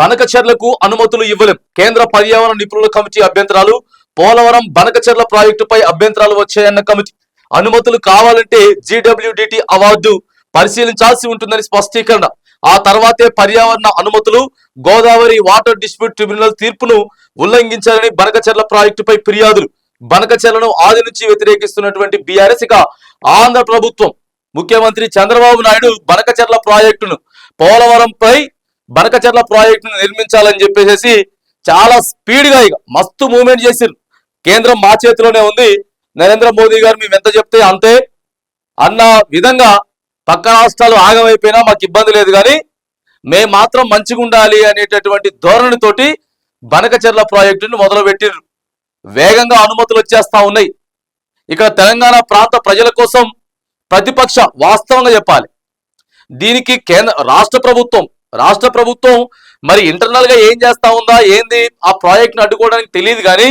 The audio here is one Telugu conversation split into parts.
బనకచెర్లకు అనుమతులు ఇవ్వలేం. కేంద్ర పర్యావరణ నిపుణుల కమిటీ అభ్యంతరాలు పోలవరం బనకచెర్ల ప్రాజెక్టుపై అభ్యంతరాలు వచ్చాయన్న కమిటీ. అనుమతులు కావాలంటే జీడబ్ల్యూడిటి అవార్డు పరిశీలించాల్సి ఉంటుందని స్పష్టీకరణ. ఆ తర్వాతే పర్యావరణ అనుమతులు గోదావరి వాటర్ డిస్ప్యూట్ ట్రిబ్యునల్ తీర్పును ఉల్లంఘించాలని బనకచెర్ల ప్రాజెక్టుపై ఫిర్యాదులు. బనకచెర్లను ఆది నుంచి వ్యతిరేకిస్తున్నటువంటి బీఆర్ఎస్ ఇక ఆంధ్ర ప్రభుత్వం. ముఖ్యమంత్రి చంద్రబాబు నాయుడు బనకచెర్ల ప్రాజెక్టును పోలవరంపై బనకచెర్ల ప్రాజెక్టును నిర్మించాలని చెప్పేసి చాలా స్పీడ్గా ఇక మస్తు మూవ్మెంట్ చేసిరు కేంద్రం మా చేతిలోనే ఉంది. నరేంద్ర మోదీ గారు మేము ఎంత చెప్తే అంతే. అన్న విధంగా పక్క రాష్ట్రాలు ఆగమైపోయినా మాకు ఇబ్బంది లేదు కానీ మేము మాత్రం మంచిగా ఉండాలి అనేటటువంటి ధోరణితోటి బనకచెర్ల ప్రాజెక్టును మొదలుపెట్టిరు వేగంగా అనుమతులు వచ్చేస్తా ఉన్నాయి. ఇక్కడ తెలంగాణ ప్రాంత ప్రజల కోసం ప్రతిపక్ష వాస్తవంగా చెప్పాలి. దీనికి కేంద్ర రాష్ట్ర ప్రభుత్వం రాష్ట్ర ప్రభుత్వం మరి ఇంటర్నల్గా ఏం చేస్తా ఉందా ఏంది? ఆ ప్రాజెక్ట్ను అడ్డుకోవడానికి తెలియదు కానీ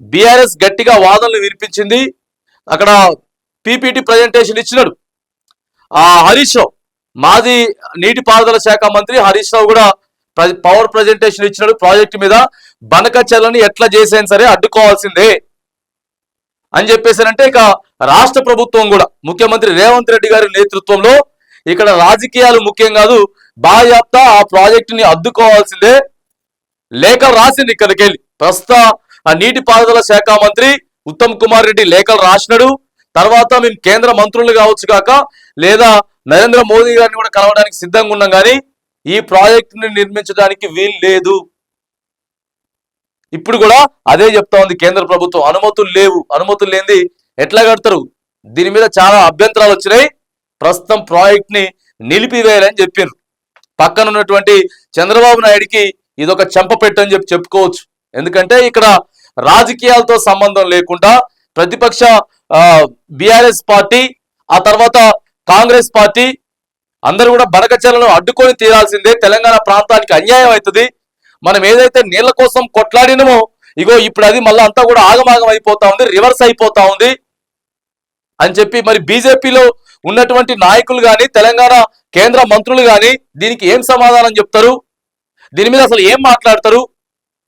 బీఆర్ఎస్ గట్టిగా వాదనలు వినిపించింది. అక్కడ పీపీటీ ప్రజెంటేషన్ ఇచ్చినాడు. ఆ హరీష్ రావు మాజీ నీటిపారుదల శాఖ మంత్రి హరీష్ రావు కూడా పవర్ ప్రజెంటేషన్ ఇచ్చినాడు ప్రాజెక్ట్ మీద. బనకచెర్లని ఎట్లా చేసైనా సరే అడ్డుకోవాల్సిందే అని చెప్పేసారంటే ఇక రాష్ట్ర ప్రభుత్వం కూడా ముఖ్యమంత్రి రేవంత్ రెడ్డి గారి నేతృత్వంలో ఇక్కడ రాజకీయాలు ముఖ్యం కాదు బాయాప్త ఆ ప్రాజెక్టుని అద్దుకోవాల్సిందే. లేఖలు రాసింది ఇక్కడికెళ్ళి. ప్రస్తుత ఆ నీటిపారుదల శాఖ మంత్రి ఉత్తమ్ కుమార్ రెడ్డి లేఖలు రాసినాడు. తర్వాత మేము కేంద్ర మంత్రులు కావచ్చు కాక లేదా నరేంద్ర మోదీ గారిని కూడా కలవడానికి సిద్ధంగా ఉన్నాం కానీ ఈ ప్రాజెక్టుని నిర్మించడానికి వీలు లేదు. ఇప్పుడు కూడా అదే చెప్తా ఉంది కేంద్ర ప్రభుత్వం. అనుమతులు లేవు. అనుమతులు లేనిది ఎట్లా కడతారు? దీని మీద చాలా అభ్యంతరాలు వచ్చినాయి. ప్రస్తుతం ప్రాజెక్ట్ని నిలిపివేయాలని చెప్పారు పక్కన ఉన్నటువంటి చంద్రబాబు నాయుడికి ఇదొక చెంపపెట్టు అని చెప్పి చెప్పుకోవచ్చు. ఎందుకంటే ఇక్కడ రాజకీయాలతో సంబంధం లేకుండా ప్రతిపక్ష బిఆర్ఎస్ పార్టీ ఆ తర్వాత కాంగ్రెస్ పార్టీ అందరూ కూడా బనకచర్లను అడ్డుకొని తీరాల్సిందే. తెలంగాణ ప్రాంతానికి అన్యాయం అవుతుంది. మనం ఏదైతే నీళ్ళ కోసం కొట్లాడినమో ఇగో ఇప్పుడు అది మళ్ళీ అంతా కూడా ఆగమాగం అయిపోతా ఉంది రివర్స్ అయిపోతా ఉంది అని చెప్పి మరి బీజేపీలో ఉన్నటువంటి నాయకులు కానీ తెలంగాణ కేంద్ర మంత్రులు కానీ దీనికి ఏం సమాధానం చెప్తారు? దీని మీద అసలు ఏం మాట్లాడతారు?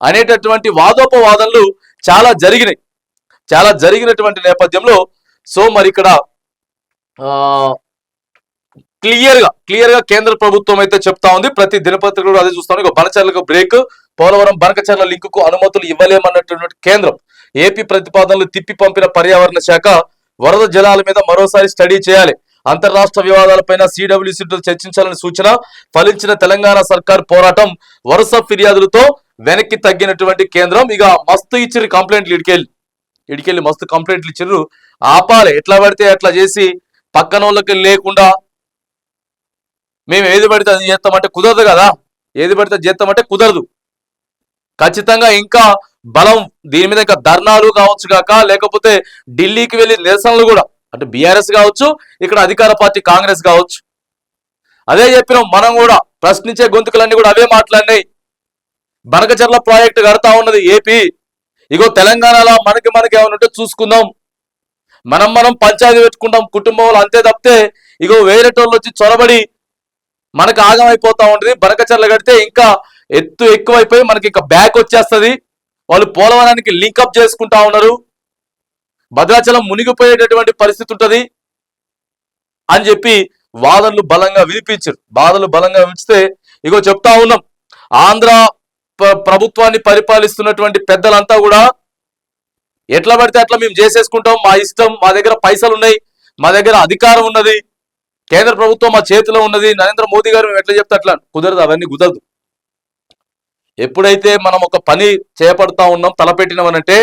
అనేటటువంటి వాదోపవాదనలు చాలా జరిగినాయి. చాలా జరిగినటువంటి నేపథ్యంలో సో మరి ఇక్కడ క్లియర్గా క్లియర్గా కేంద్ర ప్రభుత్వం అయితే చెప్తా ఉంది. ప్రతి దినపత్రికలు అదే చూస్తాను. ఇక బనచర్లకు బ్రేక్. పోలవరం బనకచర్ల లింకుకు అనుమతులు ఇవ్వలేమన్నటువంటి కేంద్రం ఏపీ ప్రతిపాదనలు తిప్పి పంపిన పర్యావరణ శాఖ వరద జలాల మీద మరోసారి స్టడీ చేయాలి. అంతర్రాష్ట్ర వివాదాలపైన సిడబ్ల్యూసీతో చర్చించాలని సూచన ఫలించిన తెలంగాణ సర్కార్ పోరాటం వరుస ఫిర్యాదులతో వెనక్కి తగ్గినటువంటి కేంద్రం ఇక మస్తు ఇచ్చిర్రు కంప్లైంట్లు ఇడికెళ్ళి. ఇడికెళ్ళి మస్తు కంప్లైంట్లు ఇచ్చిర్రు. ఆపాలి. ఎట్లా పడితే అట్లా చేసి పక్కన వాళ్ళకి లేకుండా మేము ఏది పడితే అది చేస్తామంటే కుదరదు కదా. ఏది పడితే అది చేస్తామంటే కుదరదు. ఖచ్చితంగా ఇంకా బలం దీని మీద ఇంకా ధర్నాలు కావచ్చు కాక లేకపోతే ఢిల్లీకి వెళ్ళి నిరసనలు కూడా అంటే బీఆర్ఎస్ కావచ్చు ఇక్కడ అధికార పార్టీ కాంగ్రెస్ కావచ్చు. అదే చెప్పినాం మనం కూడా ప్రశ్నించే గొంతుకులన్నీ కూడా అవే మాట్లాడినాయి. బనకచర్ల ప్రాజెక్టు కడతా ఉన్నది ఏపీ. ఇగో తెలంగాణలో మనకి మనకి ఏమైనా ఉంటే చూసుకుందాం. మనం మనం పంచాయతీ పెట్టుకుంటాం కుటుంబంలో అంతే తప్పితే ఇగో వేరేటోళ్ళు వచ్చి చొరబడి మనకు ఆగమైపోతా ఉంటుంది. బనకచర్ల కడితే ఇంకా ఎత్తు ఎక్కువైపోయి మనకి ఇంకా బ్యాక్ వచ్చేస్తుంది. వాళ్ళు పోలవరానికి లింకప్ చేసుకుంటా ఉన్నారు. భద్రాచలం మునిగిపోయేటటువంటి పరిస్థితి ఉంటుంది అని చెప్పి వాదనలు బలంగా వినిపించారు. బాధలు బలంగా వినిపిస్తే ఇగో చెప్తా ఉన్నాం. ఆంధ్ర ప్రభుత్వాన్ని పరిపాలిస్తున్నటువంటి పెద్దలంతా కూడా ఎట్లా పడితే అట్లా మేము చేసేసుకుంటాం. మా ఇష్టం మా దగ్గర పైసలు ఉన్నాయి మా దగ్గర అధికారం ఉన్నది కేంద్ర ప్రభుత్వం మా చేతిలో ఉన్నది. నరేంద్ర మోదీ గారు మేము ఎట్లా చెప్తే అట్లా కుదరదు అవన్నీ కుదరదు. ఎప్పుడైతే మనం ఒక పని చేపడతా ఉన్నాం తలపెట్టినామనంటే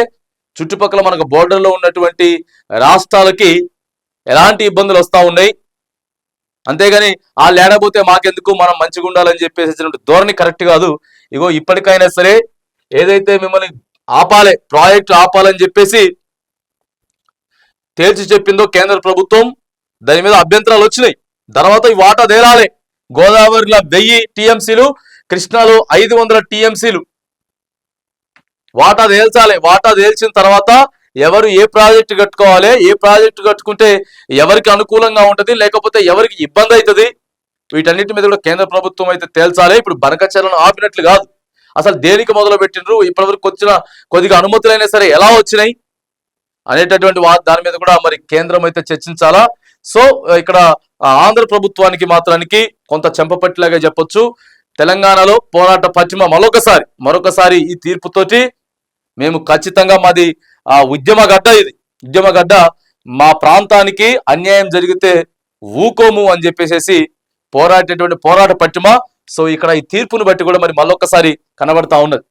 చుట్టుపక్కల మనకు బోర్డర్లో ఉన్నటువంటి రాష్ట్రాలకి ఎలాంటి ఇబ్బందులు వస్తూ ఉన్నాయి. అంతేగాని ఆ లేకపోతే మాకెందుకు మనం మంచిగా ఉండాలని చెప్పేసి ధోరణి కరెక్ట్ కాదు. ఇగో ఇప్పటికైనా సరే ఏదైతే మిమ్మల్ని ఆపాలి ప్రాజెక్టు ఆపాలని చెప్పేసి తేల్చి చెప్పిందో కేంద్ర ప్రభుత్వం దాని మీద అభ్యంతరాలు వచ్చినాయి. తర్వాత ఈ వాటా తేలాలి. గోదావరిలో వెయ్యి టీఎంసీలు కృష్ణాలో ఐదు వందల టీఎంసీలు. వాటా తేల్చాలి. వాటా తేల్చిన తర్వాత ఎవరు ఏ ప్రాజెక్టు కట్టుకోవాలి ఏ ప్రాజెక్టు కట్టుకుంటే ఎవరికి అనుకూలంగా ఉంటుంది లేకపోతే ఎవరికి ఇబ్బంది అవుతుంది వీటన్నిటి మీద కూడా కేంద్ర ప్రభుత్వం అయితే తేల్చాలి. ఇప్పుడు బనకచర్లను ఆపినట్లు కాదు. అసలు దేనికి మొదలు పెట్టినరు ఇప్పటివరకు వచ్చిన కొద్దిగా అనుమతులైనా సరే ఎలా వచ్చినాయి? అనేటటువంటి వా- దాని మీద కూడా మరి కేంద్రం అయితే చర్చించాలా? సో ఇక్కడ ఆంధ్ర ప్రభుత్వానికి మాత్రానికి కొంత చెంపపట్టిలాగా చెప్పొచ్చు. తెలంగాణలో పోరాట పశ్చిమ మరొకసారి మరొకసారి ఈ తీర్పుతోటి మేము ఖచ్చితంగా మాది ఆ ఉద్యమ గడ్డ ఇది. ఉద్యమ గడ్డ మా ప్రాంతానికి అన్యాయం జరిగితే ఊకోము అని చెప్పేసి పోరాటేటువంటి పోరాట పట్టిమ. సో ఇక్కడ ఈ తీర్పును బట్టి కూడా మరి మళ్ళొక్కసారి కనబడతా ఉన్నది.